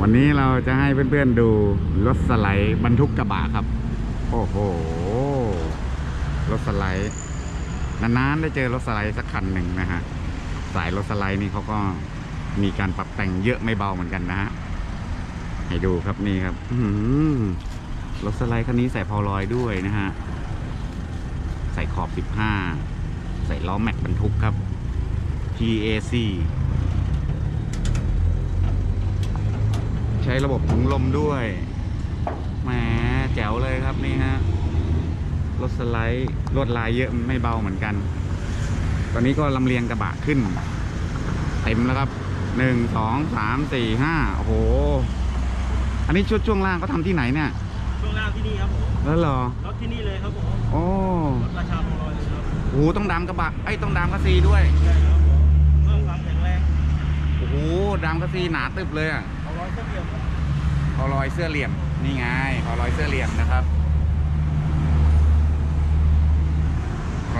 วันนี้เราจะให้เพื่อนๆดูรถสไลด์บรรทุกกระบะครับ โอ้โห รถสไลด์นานๆได้เจอรถสไลด์สักคันหนึ่งนะฮะ สายรถสไลด์นี่เขาก็มีการปรับแต่งเยอะไม่เบาเหมือนกันนะฮะ ให้ดูครับนี่ครับอื้อหือรถสไลด์คันนี้ใส่พาวลอยด้วยนะฮะ ใส่ขอบ 15 ใส่ล้อแม็กบรรทุกครับ PAC ใช้ระบบถุงลมด้วยแหมแจ๋วเลยครับนี่ฮะรถสไลด์ลวดลายเยอะไม่เบาเหมือนกัน ตอนนี้ก็ลำเลียงกระบะขึ้น เต็มแล้วครับหนึ่งสองสามสี่ห้าโอ้โห อันนี้ชุดช่วงล่างเขาทำที่ไหนเนี่ย ช่วงล่างที่นี่ครับผมแล้วเหรอรถที่นี่เลยครับผมโอ้รถราชาพงลอยเลยครับโหต้องดามกระบะไอ้ยต้องดามกระซีด้วยใช่ครับผมเพิ่มความแข็งแรงโอ้โหดามกระซีหนาตึบเลยอะ พอลอยเสื้อเหลี่ยมนี่ไงพอลอยเสื้อเหลี่ยมนะครับ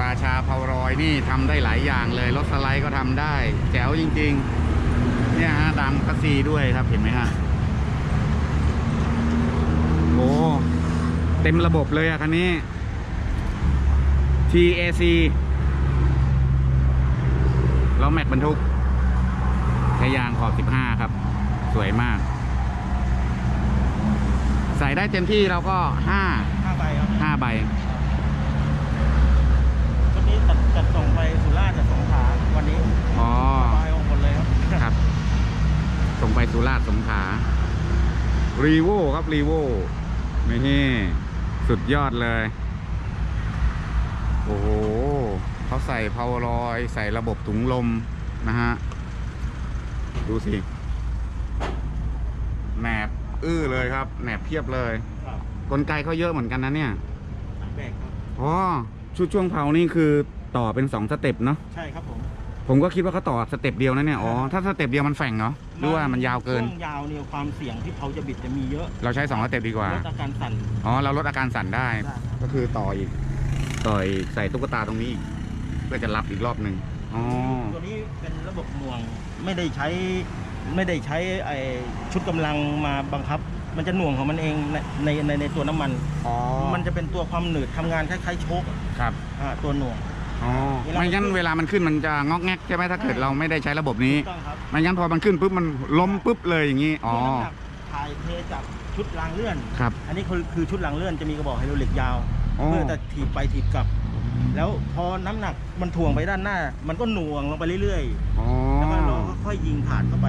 ราชาพาวรอยนี่ทำได้หลายอย่างเลยรถสไลด์ก็ทำได้ แจ๋วจริง ๆ เนี่ยฮะดามกระซีด้วยครับเห็นไหมฮะโอ้เต็มระบบเลยอะคันนี้ TAC ล้อแม็กบรรทุกใช้ยางขอบ 15 ครับ สวยมาก ใส่ได้เต็มที่เราก็5ห้าใบครับ5ใบชุดนี้จัดจัดส่งไปสุราษฎร์จัดสงขลาวันนี้อ๋อบายออกหมดเลยครับครับ ส่งไปสุราษฎร์สงขลารีโวครับรีโวนี่สุดยอดเลย โอ้โหเขาใส่พาวรอย ใส่ระบบถุงลมนะฮะ ดูสิแหนบ อื้อเลยครับแหนบเพียบเลย ครับกลไกเขาเยอะเหมือนกันนะเนี่ยสามแบกครับ อ๋อชุดช่วงเผานี่คือต่อเป็นสองสเต็ปเนาะใช่ครับผมผมก็คิดว่าเขาต่อสเต็ปเดียวนะเนี่ยอ๋อถ้าสเต็ปเดียวมันแฝงเนาะหรือว่ามันยาวเกิน ช่วงยาวเนี่ยความเสี่ยงที่เขาจะบิดจะมีเยอะเราใช้สองสเต็ปดีกว่า ลดอาการสั่นอ๋อ เราลดอาการสั่นได้ ได้ครับก็คือต่ออีก ต่ออีกใส่ตุ๊กตาตรงนี้อีกเพื่อจะรับอีกรอบหนึ่งอ๋อ ตัวนี้เป็นระบบหน่วงไม่ได้ใช้ ไม่ได้ใช้ไอชุดกำลังมาบังคับ มันจะหน่วงของมันเองในในในในตัวน้ำมันอ๋อมันจะเป็นตัวความหนืดทำงานคล้ายๆโชคครับอ่าตัวหน่วงอ๋อไม่งั้นเวลามันขึ้นมันจะงอกแงกใช่ไหมถ้าเกิดเราไม่ได้ใช้ระบบนี้ถูกต้องครับไม่งั้นพอมันขึ้นปุ๊บมันล้มปุ๊บเลยอย่างนี้อ๋อตัวน้ำหนักถ่ายเทจากชุดรางเลื่อนครับอันนี้คือคือชุดรางเลื่อนจะมีกระบอกไฮดรอลิกยาวอ๋อเพื่อจะถีบไปถีบกลับ แล้วพอน้ำหนักมันถ่วงไปด้านหน้า มันก็หน่วงลงไปเรื่อยอ๋อๆแล้วก็เราก็ ค่อยยิงผ่านเข้าไป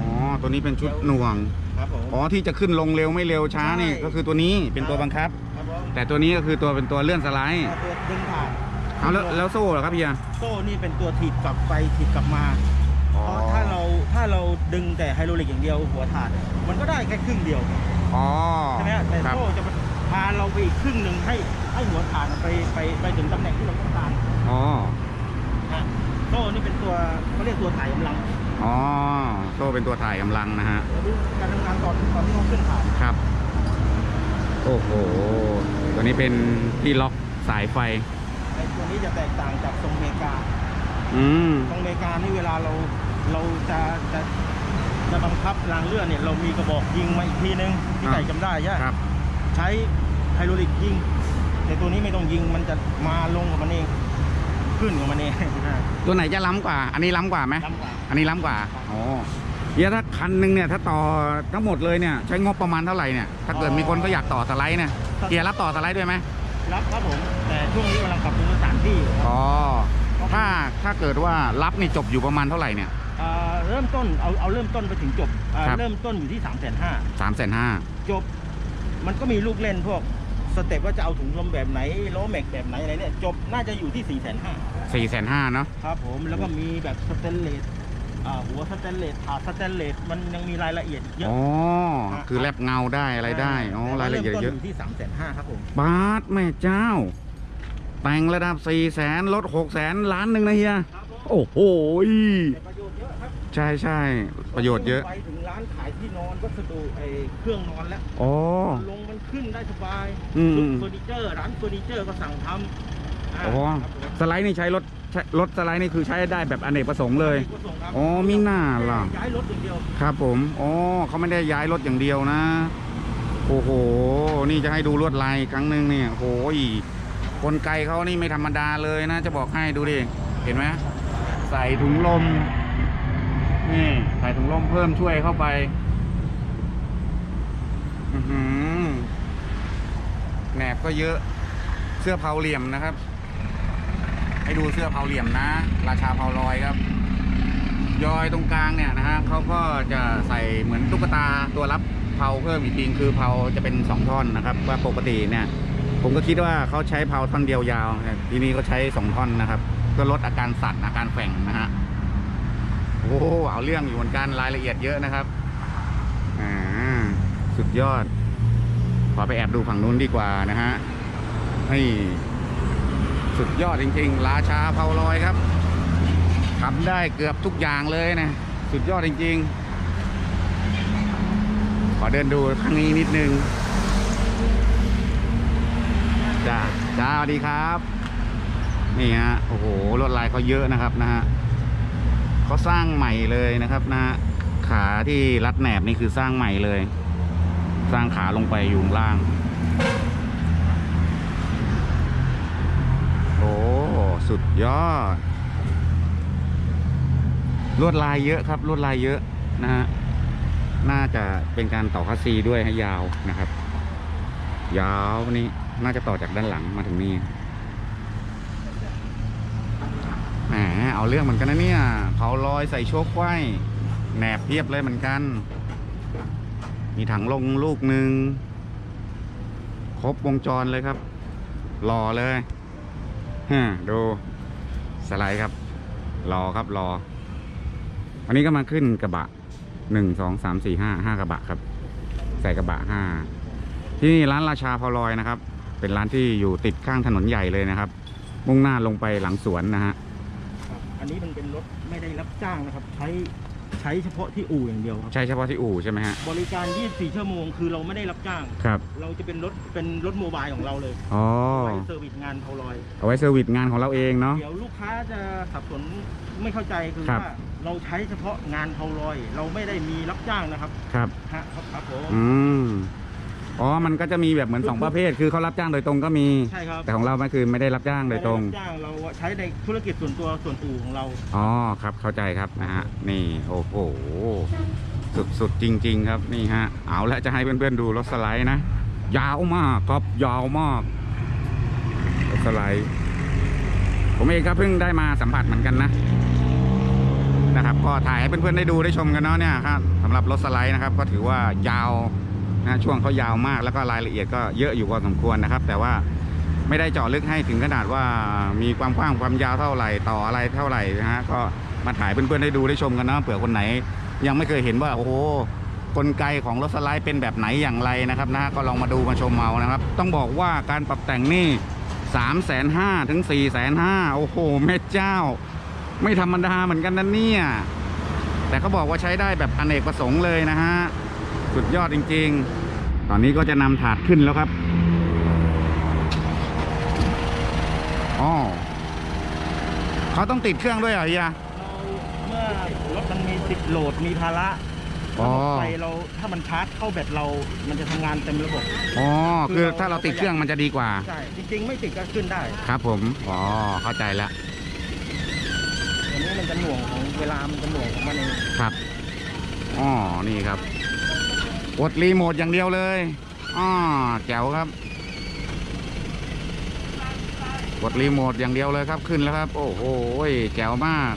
อ๋อตัวนี้เป็นชุดหน่วงครับผม อ๋อที่จะขึ้นลงเร็วไม่เร็วช้านี่ใช่ ก็คือตัวนี้เป็นตัวบังคับ ครับผมแต่ตัวนี้ก็คือตัวเป็นตัวเลื่อนสไลด์เอาตัวดึงผ่านเอาแล้วแล้วโซ่เหรอครับเฮีย โซ่นี่เป็นตัวถีบกลับไปถีบกลับมา เพราะถ้าเราถ้าเราดึงแต่ไฮดรอลิกอย่างเดียวหัวถาดมันก็ได้แค่ครึ่งเดียวอ๋อใช่ไหมฮะแต่ครับโซ่จะพาเราไปอีกครึ่งหนึ่งให้ให้หัวถาดไปไปไปถึงตำแหน่งที่เราต้องการอ๋อฮะโซ่นี่เป็นตัวเขาเรียกตัวถ่ายกำลัง อ๋อ โซ่เป็นตัวถ่ายกำลังนะฮะเดี๋ยวดูการทำงานตอนตอนที่เขาขึ้นถ่ายครับ โอ้โห ตัวนี้เป็นที่ล็อกสายไฟ ไอ้ตัวนี้จะแตกต่างจากทรงอเมริกาอืมทรงอเมริกานี่เวลาเราเราจะจะจะบังคับรางเลื่อนเนี่ย เรามีกระบอกยิงมาอีกทีนึงที่ไก่จำได้ใช่ไหมครับ ใช้ไฮดรอลิกยิง แต่ตัวนี้ไม่ต้องยิงมันจะมาลงกับมันเอง ขึ้นกับมันเองตัวไหนจะล้ำกว่า อันนี้ล้ำกว่าไหมล้ำกว่า อันนี้ล้ำกว่าอ๋อเฮียถ้าคันหนึ่งเนี่ยถ้าต่อทั้งหมดเลยเนี่ยใช้งบประมาณเท่าไหร่เนี่ยถ้าเกิดมีคนก็อยากต่อสไลด์เนี่ยเฮียรับต่อสไลด์ด้วยไหมรับครับผมแต่ช่วงนี้กำลังปรับปรุงสถานที่อยู่ครับอ๋อถ้าถ้าเกิดว่ารับนี่จบอยู่ประมาณเท่าไหร่เนี่ยอ่าเริ่มต้นเอาเอาเริ่มต้นไปถึงจบอ่าครับ เริ่มต้นอยู่ที่3ามแสนห้าสามแสนห้าจบ มันก็มีลูกเล่นพวกสเต็ปว่าจะเอาถุงลมแบบไหนล้อแม็กแบบไหนอะไรเนี่ยจบน่าจะอยู่ที่4ี่แสนห้าสี่แสนห้าเนาะ ครับผมแล้วก็มีแบบสเตนเลสอ่า หัวสเตนเลสถาดสเตนเลสมันยังมีรายละเอียดเยอะอ๋อคือแลบเงาได้อะไรได้อ๋อรายละเอียดเยอะริ่มต้นอยู่ที่3ามแสนห้าครับผมบาทแม่เจ้า แต่งระดับสี่แสนลดหกแสนล้านหนึ่งนะเฮียครับผมโอ้โหยแต่ประโยชน์เยอะครับใช่ใช่ประโยชน์เยอะไปถึงร้านขายที่นอนวัสดุไอ้เครื่องนอนแล้วอ๋อลงมันขึ้นได้สบายอืมชุดเฟอร์นิเจอร์ร้านเฟอร์นิเจอร์ก็สั่งทำาอ๋อครับผมสไลด์นี่ใช้รถ ใช้รถสไลด์นี่คือใช้ได้แบบอเนกประสงค์เลย ขนส่งครับอ๋อมีหน้าล่ะ ย้ายรถอย่างเดียวครับผม อ๋อเขาไม่ได้ย้ายรถอย่างเดียวนะ โอ้โห นี่จะให้ดูลวดลายอีกครั้งหนึ่งเนี่ยโอ้ยกลไกเขานี่ไม่ธรรมดาเลยนะ จะบอกให้ดูดิ เห็นไหมใส่ถุงลม นี่ ใส่ถุงลมเพิ่มช่วยเข้าไป อือหือแหนบก็เยอะ เสื้อเผาเหลี่ยมนะครับ ให้ดูเสื้อเผาเหลี่ยมนะ ราชาเผาลอยครับ ยอยตรงกลางเนี่ยนะฮะเขาก็จะใส่เหมือนตุ๊กตาตัวรับเผาเพิ่มอีกทีคือเผาจะเป็นสองท่อนนะครับ ว่าปกติเนี่ยผมก็คิดว่าเขาใช้เผาท่อนเดียวยาวทีนี้ก็ใช้สองท่อนนะครับเพื่อลดอาการสั่นอาการแฝงนะฮะโอ้เอาเรื่องอยู่เหมือนกันรายละเอียดเยอะนะครับอ่าสุดยอด ขอไปแอบดูฝั่งนู้นดีกว่านะฮะนี่ สุดยอดจริงๆ ราชาเผาลอยครับทำได้เกือบทุกอย่างเลยนะ สุดยอดจริงๆ ขอเดินดูข้างนี้นิดนึง จ้าจ้าสวัสดีครับ นี่ฮะ โอ้โหลวดลายเขาเยอะนะครับนะฮะเขาสร้างใหม่เลยนะครับนะฮะขาที่รัดแหนบนี่คือสร้างใหม่เลย สร้างขาลงไปอยู่ข้างล่าง โอ้ สุดยอด ลวดลายเยอะครับ ลวดลายเยอะนะฮะน่าจะเป็นการต่อคัสซีด้วยให้ยาวนะครับ ยาวนี้น่าจะต่อจากด้านหลังมาถึงนี่แหมเอาเรื่องเหมือนกันนะเนี่ยเผาลอยใส่โชคไขว้แหนบเพียบเลยเหมือนกัน มีถังลงลูกหนึ่งครบวงจรเลยครับรอเลย ดูสไลด์ครับรอครับรอ อันนี้ก็มาขึ้นกระบะหนึ่งสองสามสี่ห้าห้ากระบะครับ ใส่กระบะห้าที่นี่ร้านราชาพอลอยนะครับ เป็นร้านที่อยู่ติดข้างถนนใหญ่เลยนะครับ มุ่งหน้าลงไปหลังสวนนะฮะ อันนี้มันเป็นรถไม่ได้รับจ้างนะครับ ใช้ ใช้เฉพาะที่อู่อย่างเดียวครับใช่เฉพาะที่อู่ใช่ไหมฮะ บริการ 24 ชั่วโมงคือเราไม่ได้รับจ้าง ครับ เราจะเป็นรถเป็นรถโมบายของเราเลยอ๋อไว้เซอร์วิสงานเผาลอย เอาไว้เซอร์วิสงานของเราเองเนาะ เดี๋ยวลูกค้าจะสับสนไม่เข้าใจคือครับ ว่าเราใช้เฉพาะงานเผาลอย เราไม่ได้มีรับจ้างนะครับครับ ฮะครับครับผม อืม อ๋อ มันก็จะมีแบบเหมือนสองประเภท คือเขารับจ้างโดยตรงก็มี ใช่ครับ แต่ของเราไม่คือไม่ได้รับจ้างโดยตรง ไม่ได้บจ้างเราใช้ในธุรกิจส่วนตัวส่วนอู่ของเราอ๋อ ครับ เข้าใจครับนะฮะ นี่โอ้โห สุดสุดจริง ๆ ครับ นี่ฮะ เอาละจะให้เพื่อนๆดูรถสไลด์นะ ยาวมากครับ ยาวมาก รถสไลด์ ผมเองก็เพิ่งได้มาสัมผัสเหมือนกันนะ นะครับ ก็ถ่ายให้เพื่อนๆได้ดูได้ชมกันเนาะเนี่ยครับสำหรับรถสไลด์นะครับ ก็ถือว่ายาว นะช่วงเขายาวมากแล้วก็รายละเอียดก็เยอะอยู่พอสมควรนะครับ แต่ว่าไม่ได้เจาะลึกให้ถึงขนาดว่ามีความกว้างความยาวเท่าไหร่ต่ออะไรเท่าไหร่นะฮะก็มาถ่ายเพื่อนๆได้ดูได้ชมกันนะเผื่อคนไหน ยังไม่เคยเห็นว่าโอ้โหกลไกของรถสไลด์เป็นแบบไหนอย่างไรนะครับนะก็ลองมาดูมาชมเอานะครับ ต้องบอกว่าการปรับแต่งนี่สามแสนห้าถึงสี่แสนห้าโอ้โหแม่เจ้า ไม่ธรรมดาเหมือนกันนะเนี่ย แต่เขาบอกว่าใช้ได้แบบอเนกประสงค์เลยนะฮะ สุดยอดจริง ๆ ตอนนี้ก็จะนำถาดขึ้นแล้วครับอ๋อเขาต้องติดเครื่องด้วยเหรอเฮียเราเมื่อรถมันมีติดโหลดมีภาระอ๋อระบบไฟเราถ้ามันชาร์จเข้าแบตเรา มันจะทำงานเต็มระบบอ๋อคือถ้าเราติดเครื่องมันจะดีกว่า ใช่ จริง ๆ ไม่ติดก็ขึ้นได้ ครับผม อ๋อ เข้าใจแล้วอันนี้มันจะหน่วงของเวลา มันจะหน่วงของมันเอง ครับ อ๋อ นี่ครับ กดรีโมทอย่างเดียวเลยอ๋อแจ๋วครับ กดรีโมทอย่างเดียวเลยครับขึ้นแล้วครับ โอ้โหแจ๋วมาก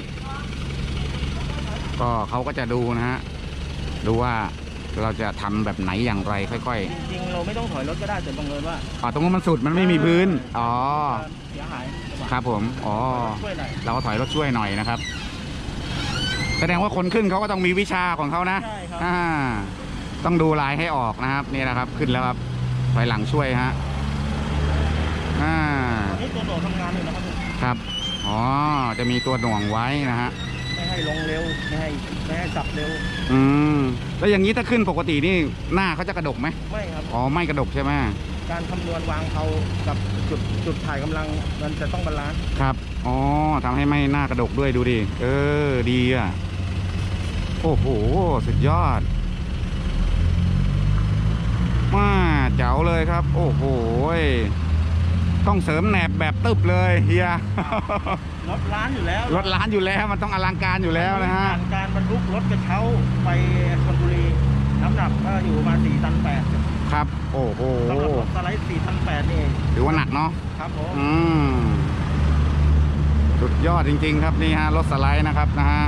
ก็เขาก็จะดูนะฮะดูว่าเราจะทำแบบไหนอย่างไรค่อยจริงๆเราไม่ต้องถอยรถก็ได้แต่บังเอิญว่าๆอ๋อตรงนู้นมันสุดมันไม่มีพื้นอ๋อเสียหายครับผมอ๋อช่วยหน่อยเราก็ถอยรถช่วยหน่อยนะครับ แสดงว่าคนขึ้นเขาก็ต้องมีวิชาของเขานะใช่ครับอ่า ต้องดูลายให้ออกนะครับ นี่นะครับขึ้นแล้วครับถอยหลังช่วยฮะอ่าตอนนี้ตัวโดดทำงานอยู่นะครับครับอ๋อจะมีตัวหน่วงไว้นะฮะไม่ให้ลงเร็วไม่ให้ไม่ให้สับเร็ว อืมแล้วอย่างนี้ถ้าขึ้นปกตินี่หน้าเขาจะกระดกไหมไม่ครับอ๋อไม่กระดกใช่ไหมการคำนวณวางเพากับจุดจุดถ่ายกำลังมันจะต้องบาลานซ์ครับอ๋อทำให้ไม่หน้ากระดกด้วยดูดิเออดีอะโอ้โห สุดยอด มาเจ๋วเลยครับ โอ้โหยต้องเสริมแหนบแบบตึบเลยเฮียรถล้านอยู่แล้วรถล้านอยู่แล้วมันต้องอลังการอยู่แล้วนะฮะผ่านการบรรทุกรถกระเช้าไปชลบุรีน้ำหนักก็อยู่ประมาณ4ตัน8ครับ โอ้โหสำหรับรถสไลด์4ตัน8นี่เองถือว่าหนักเนาะครับผมอืมสุดยอดจริง ๆ ครับนี่ฮะรถสไลด์นะครับนะฮะ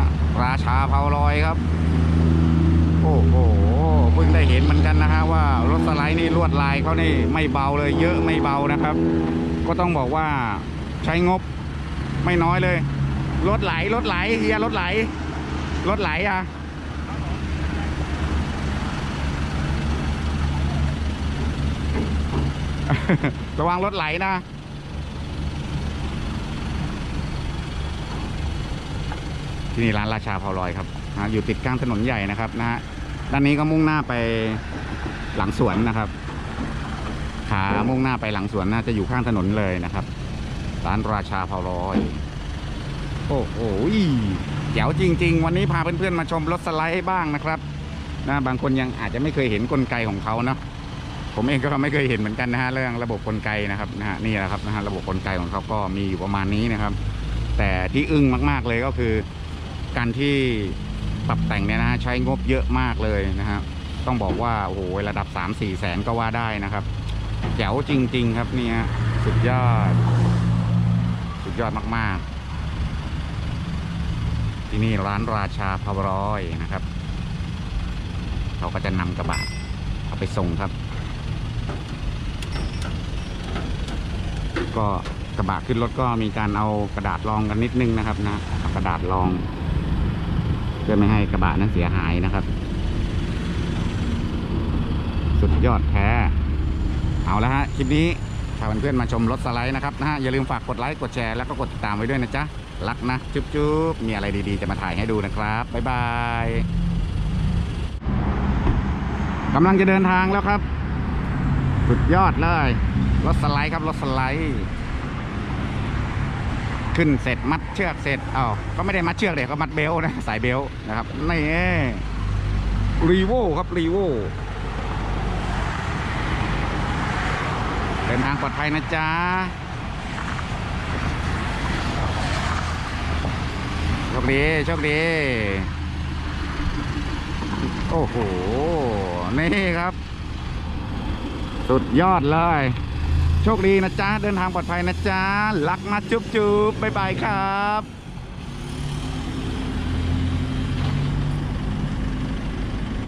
ราชาเผาลอยครับโอ้โหเพิ่งได้เห็นเหมือนกันนะฮะว่ารถสไลด์นี่ลวดลายเขานี่ไม่เบาเลยเยอะไม่เบานะครับ ก็ต้องบอกว่าใช้งบไม่น้อยเลยรถไหลรถไหลเฮียรถไหลรถไหลอะระวังรถไหลนะที่นี่ร้านราชาเผาลอยครับ นะอยู่ติดกลางถนนใหญ่นะครับนะฮะด้านนี้ก็มุ่งหน้าไปหลังสวนนะครับขามุ่งหน้าไปหลังสวนน่าจะอยู่ข้างถนนเลยนะครับร้านราชาเผาลอย โอ้โหแจ๋วจริง ๆ วันนี้พาเพื่อนๆมาชมรถสไลด์บ้างนะครับนะบางคนยังอาจจะไม่เคยเห็นกลไกของเขาเนาะผมเองก็ไม่เคยเห็นเหมือนกันนะฮะเรื่องระบบกลไกนะครับนะฮะนี่แหละครับนะฮะระบบกลไกของเขาก็มีอยู่ประมาณนี้นะครับ แต่ที่อึ้งมาก ๆเลยก็คือ การที่ ปรับแต่งเนี่ยนะฮะใช้งบเยอะมากเลยนะฮะต้องบอกว่าโอ้โหระดับ 3 4 แสนก็ว่าได้นะครับแจ๋วจริง ๆ ครับเนี่ยสุดยอด สุดยอดมากๆ ที่นี่ร้านราชาพาวรอยนะครับเขาก็จะนำกระบะเอาไปส่งครับ ก็กระบะขึ้นรถก็มีการเอากระดาษรองกันนิดนึงนะครับนะกระดาษรอง พื่อไม่ให้กระบะนั้นเสียหายนะครับ สุดยอดแท้เอาละฮะคลิปนี้พาเพื่อนๆมาชมรถสไลด์นะครับนะฮะอย่าลืมฝากกดไลค์กดแชร์แล้วก็กดติดตามไว้ด้วยนะจ๊ะรักนะจุ๊บจุ๊บมีอะไรดีๆจะมาถ่ายให้ดูนะครับบ๊ายบายกำลังจะเดินทางแล้วครับ สุดยอดเลย รถสไลด์ครับ รถสไลด์ ขึ้นเสร็จมัดเชือกเสร็จอ้าวก็ไม่ได้มัดเชือกเด็กก็มัดเบลนะสายเบลนะครับนี่รีโวครับรีโวเดินทางปลอดภัยนะจ๊ะโชคดีโชคดีโอ้โห นี่ครับ สุดยอดเลย โชคดีนะจ๊ะ เดินทางปลอดภัยนะจ๊ะรักนะจุ๊บจุ๊บบ๊ายบายครับ